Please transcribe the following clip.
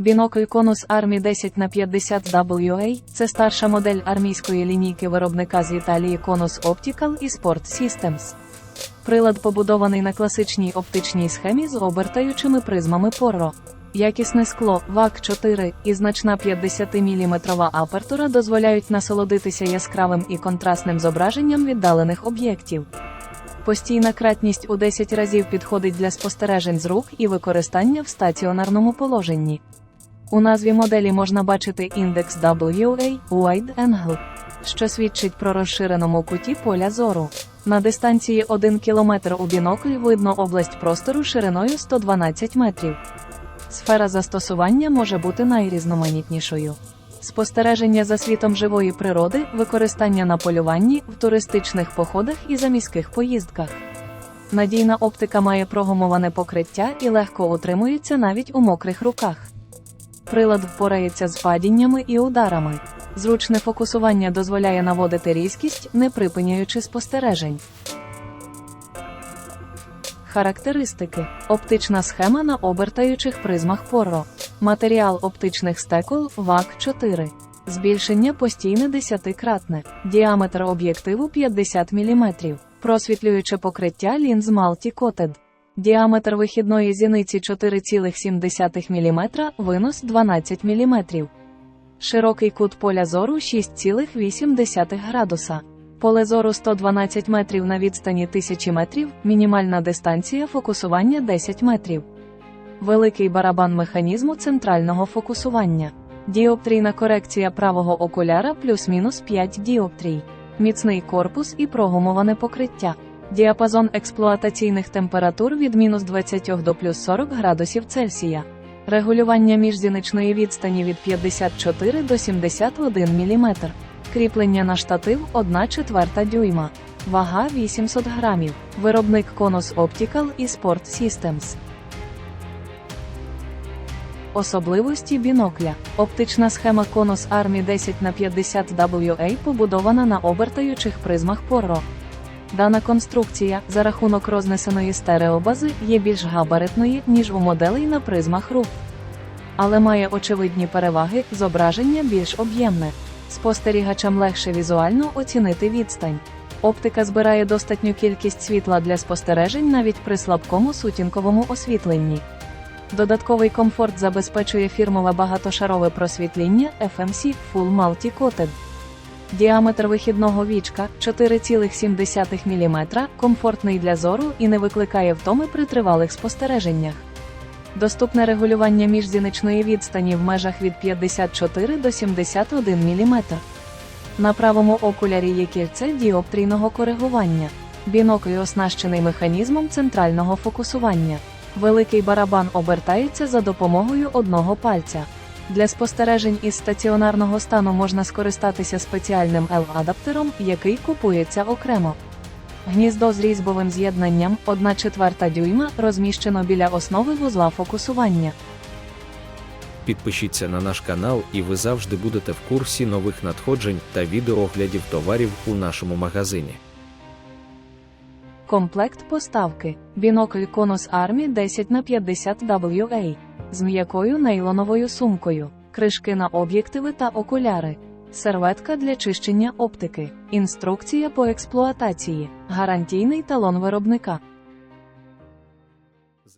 Бінокль Конус Army 10 на 50 WA – це старша модель армійської лінійки виробника з Італії Conus Optical і Sport Systems. Прилад побудований на класичній оптичній схемі з обертаючими призмами Porro. Якісне скло вак 4 і значна 50-мм апертура дозволяють насолодитися яскравим і контрастним зображенням віддалених об'єктів. Постійна кратність у 10 разів підходить для спостережень з рук і використання в стаціонарному положенні. У назві моделі можна бачити індекс WA Wide Angle, що свідчить про розширеному куті поля зору. На дистанції 1 км у бінокль видно область простору шириною 112 метрів. Сфера застосування може бути найрізноманітнішою. Спостереження за світом живої природи, використання на полюванні, в туристичних походах і заміських поїздках. Надійна оптика має прогумоване покриття і легко утримується навіть у мокрих руках. Прилад впорається з падіннями і ударами. Зручне фокусування дозволяє наводити різкість, не припиняючи спостережень. Характеристики: оптична схема на обертаючих призмах Порро. Матеріал оптичних стекол ВАК 4. Збільшення постійне 10-кратне. Діаметр об'єктиву 50 мм. Просвітлююче покриття лінз Multi Coated. Діаметр вихідної зіниці 4,7 мм, винос 12 мм. Широкий кут поля зору 6,8 градуса. Поле зору 112 метрів на відстані 1000 метрів, мінімальна дистанція фокусування 10 метрів. Великий барабан механізму центрального фокусування. Діоптрійна корекція правого окуляра плюс-мінус 5 діоптрій. Міцний корпус і прогумоване покриття. Діапазон експлуатаційних температур від мінус 20 до плюс 40 градусів Цельсія. Регулювання міжзіничної відстані від 54 до 71 мм. Кріплення на штатив 1 четверта дюйма. Вага 800 грамів. Виробник Conus Optical і Sport Systems. Особливості бінокля. Оптична схема Conus Army 10 на 50 WA побудована на обертаючих призмах Porro. Дана конструкція, за рахунок рознесеної стереобази, є більш габаритної, ніж у моделей на призмах RUF. Але має очевидні переваги, зображення більш об'ємне. Спостерігачам легше візуально оцінити відстань. Оптика збирає достатню кількість світла для спостережень навіть при слабкому сутінковому освітленні. Додатковий комфорт забезпечує фірмове багатошарове просвітління FMC Full Multi Coated. Діаметр вихідного вічка 4,7 мм, комфортний для зору і не викликає втоми при тривалих спостереженнях. Доступне регулювання міжзіничної відстані в межах від 54 до 71 мм. На правому окулярі є кільце діоптрійного коригування. Бінокль оснащений механізмом центрального фокусування. Великий барабан обертається за допомогою одного пальця. Для спостережень із стаціонарного стану можна скористатися спеціальним L-адаптером, який купується окремо. Гніздо з різьбовим з'єднанням 1 четверта дюйма розміщено біля основи вузла фокусування. Підпишіться на наш канал, і ви завжди будете в курсі нових надходжень та відеооглядів товарів у нашому магазині. Комплект поставки. Бінокль Conus Army 10 на 50 WA з м'якою нейлоновою сумкою, кришки на об'єктиви та окуляри, серветка для чищення оптики, інструкція по експлуатації, гарантійний талон виробника.